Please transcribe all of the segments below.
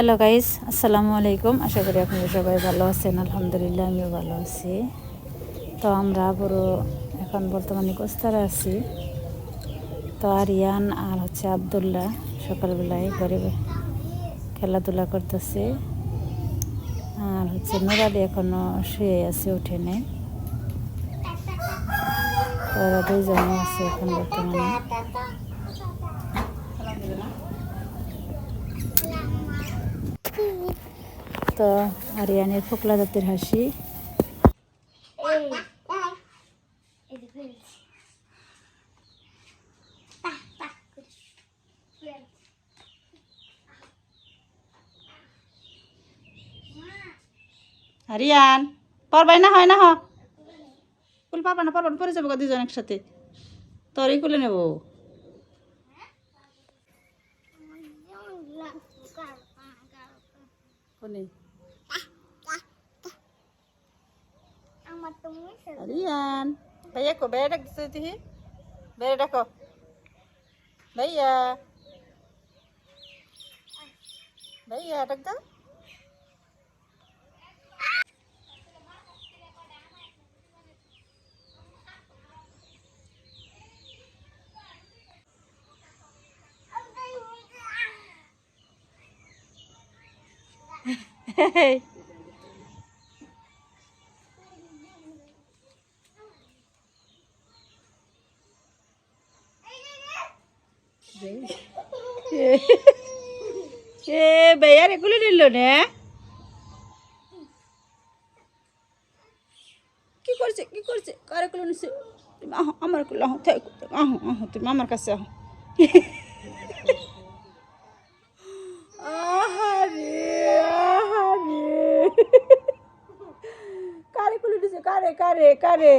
Hello guys আসসালামু আলাইকুম আশা করি আপনারা সবাই ভালো আছেন আলহামদুলিল্লাহ আমিও ভালো আছি। তো আমরা পুরো এখন বর্তমানে কোস্তারে আছি। তো আরিয়ান আর হচ্ছে আবদুল্লাহ সকালবেলায় ঘরে খেলাধুলা করতেছে। আর হচ্ছে নুরালি এখনও শুয়ে আছে উঠে নেই তো ওরা আছে এখন বর্তমানে। তো আরিয়ানের ফোকলা জাতের হাসি। আরিয়ান, পারবাই না হয় না হ। কুল পারবা না পারবা না পরে যাব দুজন একসাথে। তোরই কুলে নেব। কোনে? Rian. भैया को बेटा किसी ही बेटा को भैया भैया रख दो Hey. না কি করছে? কি করছে? কার এগুলো নিছে? তুমি আহ, আমার কুলো আহ আহ আহ, তুমি আমার কাছে আহ। কারে কুলো নিছে? কারে কারে কারে?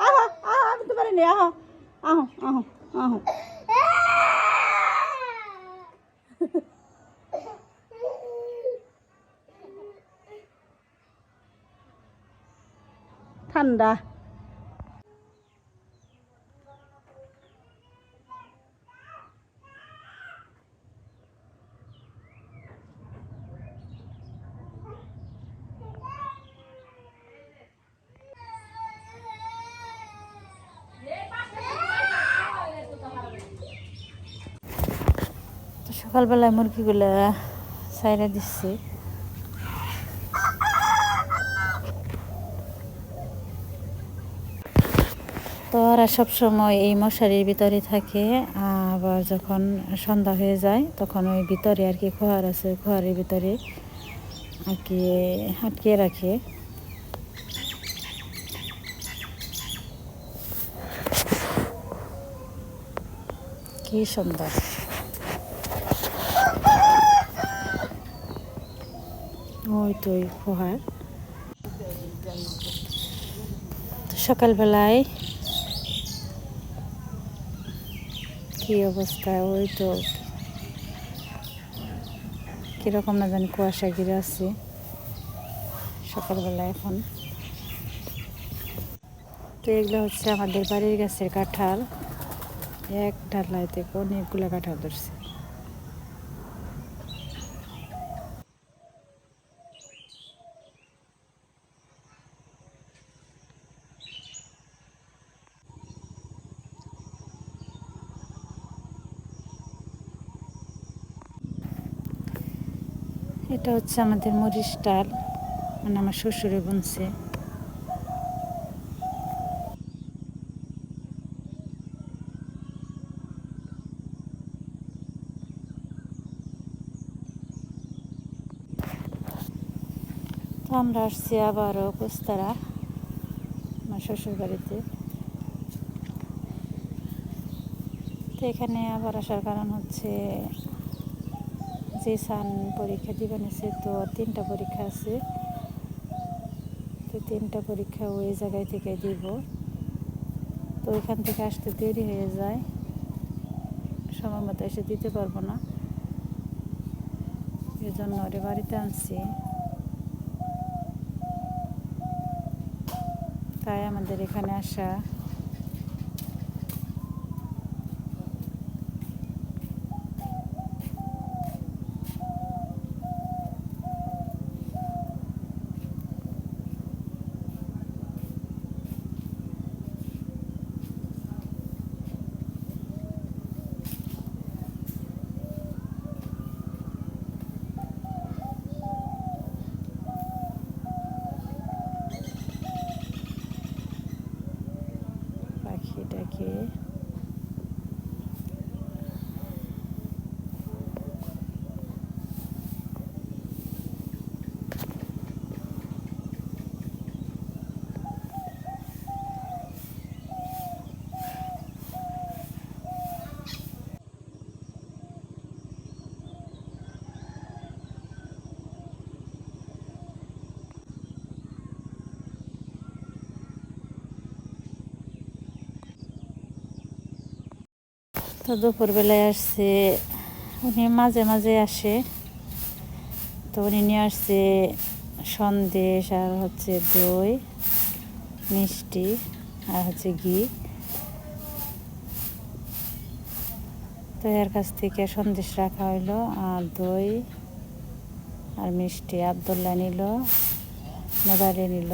আহ আহ আমি তো পারিনি আহ। আহ আহ আহ। ঠান্ডা। সকালবেলায় মুরগিগুলো সাইরা দিচ্ছি। তো ওরা সবসময় এই মশারির ভিতরে থাকে, আবার যখন সন্ধ্যা হয়ে যায়, তখন ওই ভিতরে আর কি খোয়ার আছে, খোয়ারের ভিতরে আর কি আটকে রাখে। কি সুন্দর। ওই তো খোহার সকালবেলায় কি অবস্থা? ওই তো। কীরকম না জানি কুয়াশা ঘিরে আছি। সকালবেলা এখন। তো এগুলো হচ্ছে আমাদের বাড়ির গাছের কাঁঠাল। এক ঢালাই থেকে অনেকগুলো কাঁঠাল ধরছে। এটা হচ্ছে আমাদের মরিচ ডাল মানে আমার শ্বশুরে বুনছে। আমরা আসছি আবারও কুস্তারা, আমার শ্বশুর বাড়িতে। তো এখানে আবার আসার কারণ হচ্ছে যে সান পরীক্ষা দিবেন আছে, তো তিনটা পরীক্ষা আছে। তো তিনটা পরীক্ষা ওই জায়গায় থেকে দিব। তো ওইখান থেকে আসতে দেরি হয়ে যায়। সময় মতো এসে দিতে পারব না। এই জন্য ওরে বাড়িতে আনছি। তাই আমাদের এখানে আসা। okay. তো দুপুরবেলায় আসছে উনি মাঝে মাঝে আসে। তো উনি নিয়ে আসছে সন্দেশ আর হচ্ছে দই মিষ্টি আর হচ্ছে ঘি। তো এর কাছ থেকে সন্দেশ রাখা হইল আর দই আর মিষ্টি। আবদুল্লাহ নিল মোবাইলে নিল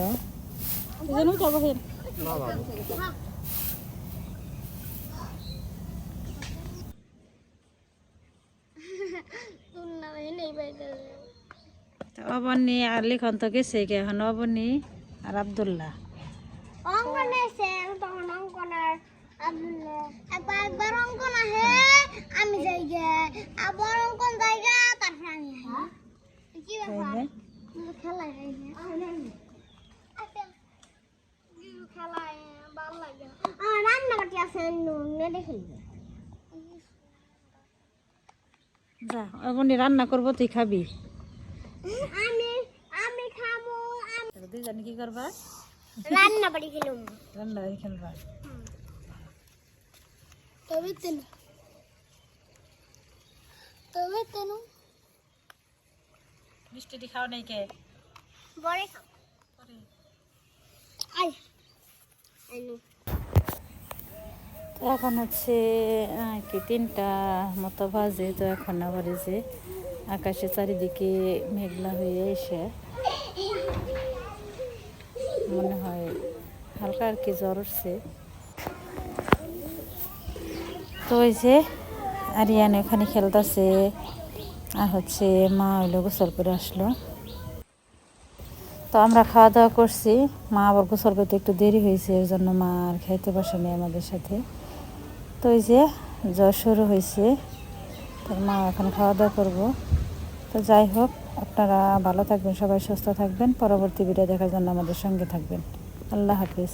তোর নামে নেই বাইরে তো অবনী আর লিখন তো গেছে এখন অবনী আর আবদুল্লাহ। আমি যাই গে। আবার অঙ্কন যাই তারপর আমি কি ব্যাপার? তাইলে খেলায় আচ্ছা। ভালো লাগে। আমার রান্নাবাটি আছে নেটে খেলবে যা অবনী রান্না করব তুই খাবি। আমি আমি খাব আমি দুইজনে কি করবা? রান্নাবাটি খেলুম। রান্না খেলবা? তবে তেন। তবে তেন। মিষ্টি খাও নাই কে? বড়ে খাও। আই আইনু এখন হচ্ছে কি তিনটা মতো বাজে তো এখন আবার যে আকাশে চারিদিকে মেঘলা হয়ে এসে মনে হয় হালকা আর কি জ্বর উঠছে। তো ওই যে আরিয়ান ওখানে খেলতেছে, আর হচ্ছে মা হইল গোসল করে আসলো। তো আমরা খাওয়া দাওয়া করছি, মা আবার গোসল করতে একটু দেরি হয়েছে, এর জন্য মা আর খাইতে বসেনি আমাদের সাথে। তো ওই যে জ্বর শুরু হয়েছে। মা এখন খাওয়া দাওয়া করব। তো যাই হোক, আপনারা ভালো থাকবেন, সবাই সুস্থ থাকবেন। পরবর্তী ভিডিও দেখার জন্য আমাদের সঙ্গে থাকবেন। আল্লাহ হাফিজ।